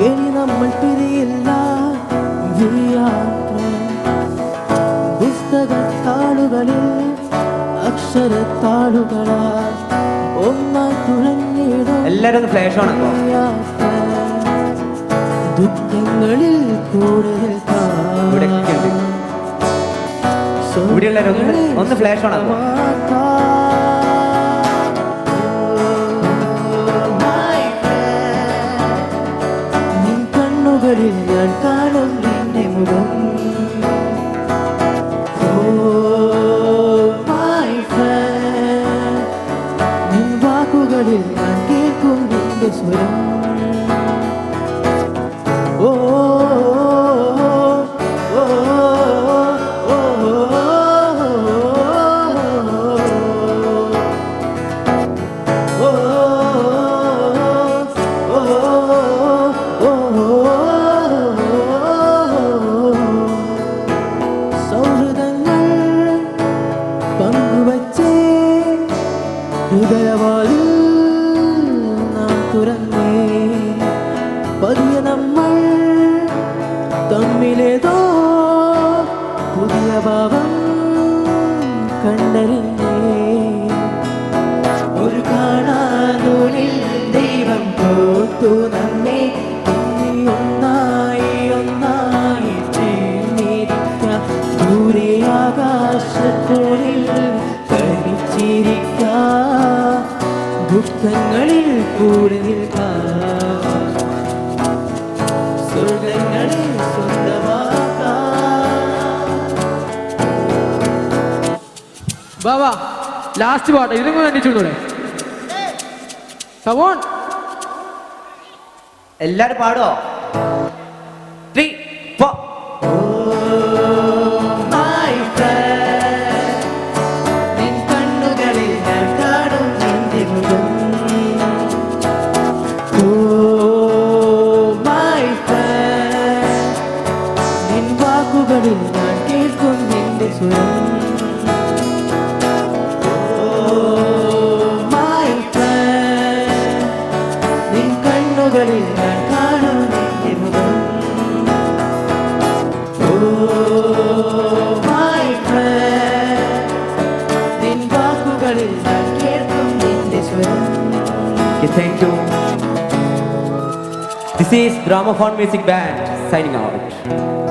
ഇനി നമ്മൾ പിരിയില്ല. പുസ്തകത്താളുകളിൽ അക്ഷരത്താളുകളാൽ ഒന്നായി തുഴഞ്ഞിടും എല്ലാരും ഫ്ലാഷ് ആണ് ദുഃഖങ്ങളിൽ കൂടുതൽ ഇവിടെയുള്ളവരൊന്ന് ഒന്ന് ഫ്ലാഷ് ആണ് 너를 안길 꿈인데 소용 서울은 날 방구받지 그대야 버린 പുതിയ ഭാവം കണ്ടറിഞ്ഞേ. ഒരു കാണാനൂരിൽ ദൈവം തോത്തു നമ്മെ. ഒന്നായി ഒന്നായി ചേർന്നിരിക്കാം ദൂരെ ആകാശത്തോളിൽ തനിച്ചിരിക്കാം. ദുഃഖങ്ങളിൽ കൂടെ നിൽക്കാം. ബാബാ ലാസ്റ്റ് പാട്ട്. ഇതും അടിച്ചുകൂടെ കമോൺ എല്ലാരും പാടുവോ? Oh my friend thank you. This is Gramophone Music Band signing out.